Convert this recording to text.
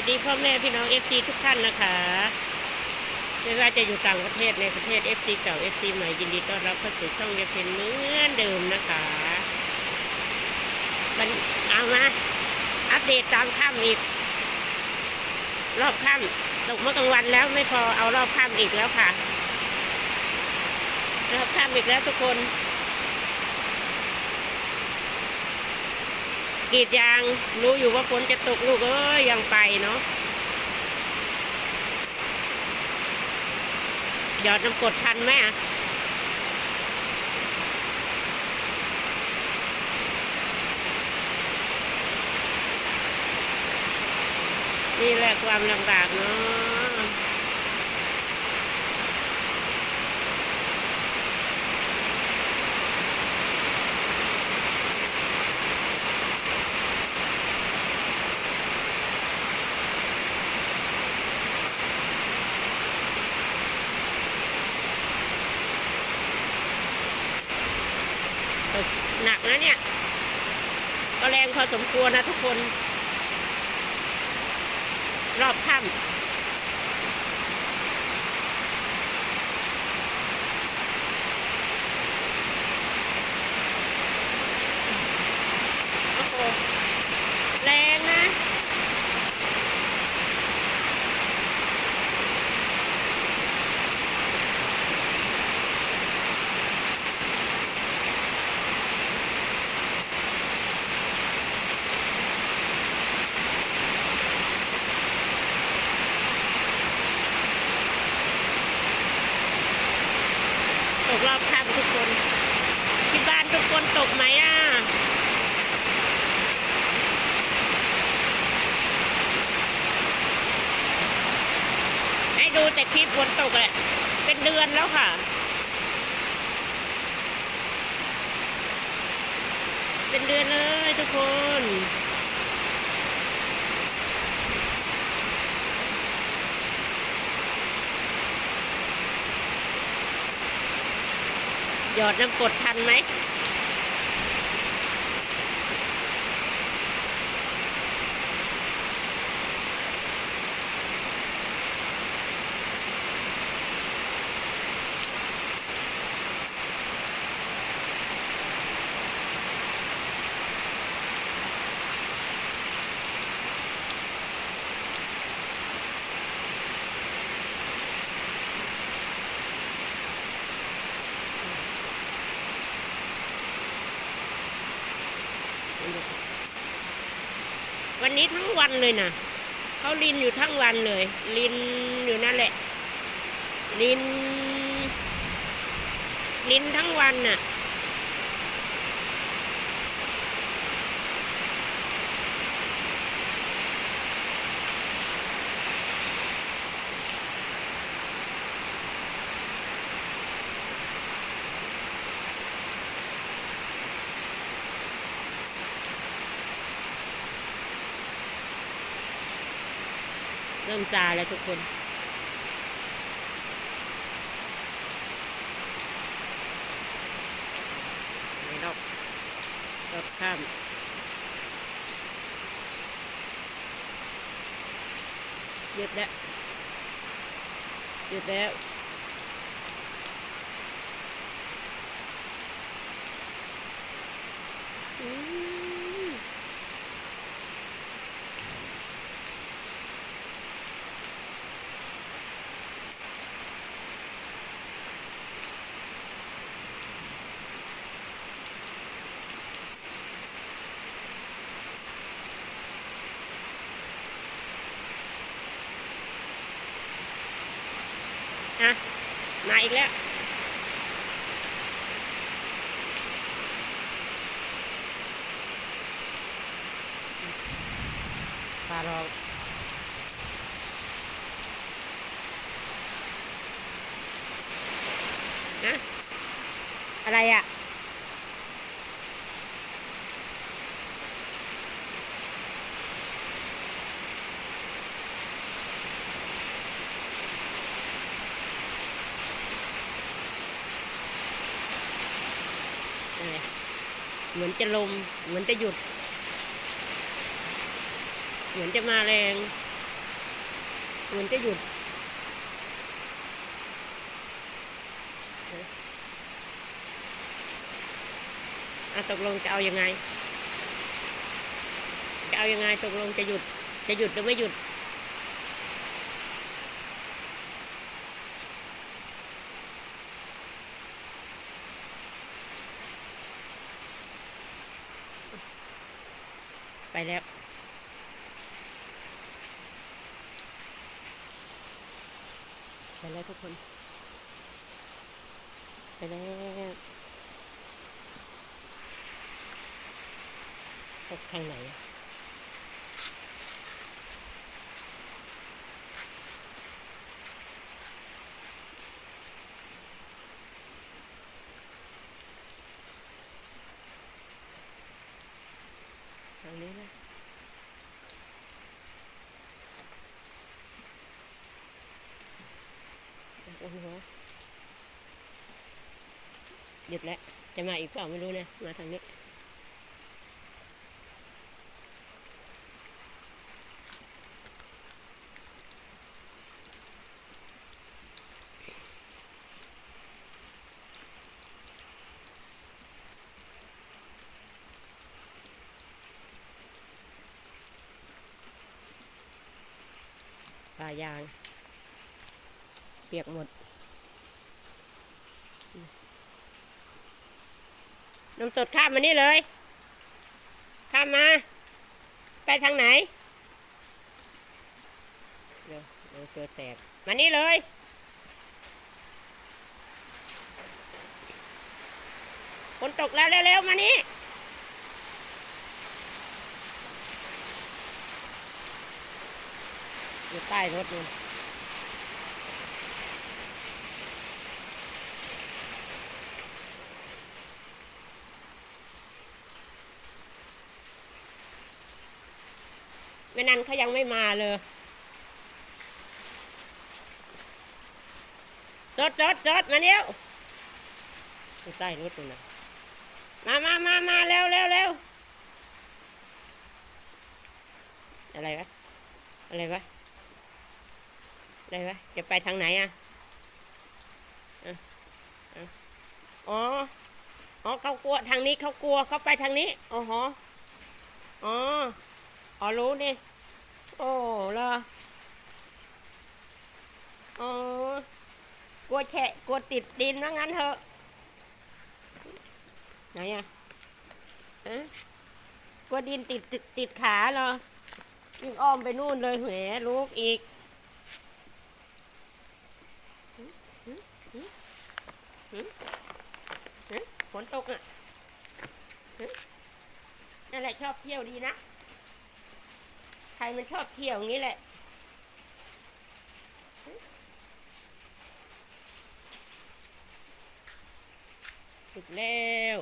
วัสดีพ่อแม่พี่น้องเอฟซีทุกท่านนะคะ ไม่ว่าจะอยู่ต่างประเทศในประเทศเอฟซีเก่าเอฟซีใหม่ยินดีต้อนรับเข้าสู่ช่องยาเพนเหมือนเดิมนะคะมันเอามาอัปเดตตามค่ำอีก รอบค่ำตกเมื่อกลางวันแล้วไม่พอเอารอบค่ำอีกแล้วค่ะรอบค่ำอีกแล้วทุกคน กรีดยาง รู้อยู่ว่าฝนจะตกลูกเอ้ยยังไปเนาะหยอดน้ำกดทันไหมอะนี่แหละความลำบากเนาะตกห นักนะเนี่ย ก็แรงพอสมควรนะทุกคน รอบค่ำ โอ้โห แรงนะ ตก รอบค่ำทุกคน ที่บ้านทุกคนตกไหมอะให้ดูแต่คลิปฝนตกแหละเป็นเดือนแล้วค่ะ เป็นเดือนเลยทุกคน หยอดน้ำกดทันไหม วันนี้ทั้งวันเลยนะเขาลินอยู่ทั้งวันเลย ลินอยู่นั่นแหละ ลิน ลินทั้งวันน่ะ เริ่มจาแล้วทุกคนไม่รอบรอบข้ามเย็บแล้วเย็บแล้ว่ะ มาอีกแล้ว ปลาลองนะอะไรอะ เหมือนจะลม เหมือนจะหยุด เหมือนจะมาแรง เหมือนจะหยุด อะตกลงจะเอายังไง จะเอายังไงตกลงจะหยุด จะหยุดหรือไม่หยุด ไปแล้วไปแล้วทุกคน ไปแล้วตกทางไหนอะางนี้นะโอ้โหหยุดแล้ว จะมาอีกเปล่าไม่รู้นะ มาทางนี้ ป่ายาง เปียกหมด นมสดข้ามมานี่เลย ข้ามมา ไปทางไหน เดี๋ยวเดี๋ยวตัวแตก มานี่เลยฝนตกแล้วเร็วๆมานี่ อยู่ใต้รถนู่นแม่นันเขายังไม่มาเลยรถรถรถมาเร็วอยู่ใต้รถนู่นนะมามามามาเร็วเร็วเร็วอะไรวะ อะไรวะ อะไรวะจะไปทางไหนอะอะอะอ๋อ อ๋อเขากลัวทางนี้เขากลัวเขาไปทางนี้อ๋อฮะอ๋อ อ๋อรู้นี่ โอ้เหรออ๋อกลัวแฉะกลัวติดดินว่างั้นเถอะ ไหนอะอะกลัวดินติดติดติดขาเหรอยิ่งอ้อมไปนู่นเลยแหมลูกอีก ฮะ ฝนตกอะฮะนั่นแหละชอบเที่ยวดีนะ ใครมันชอบเที่ยวอย่างนี้แหละ สุดแล้ว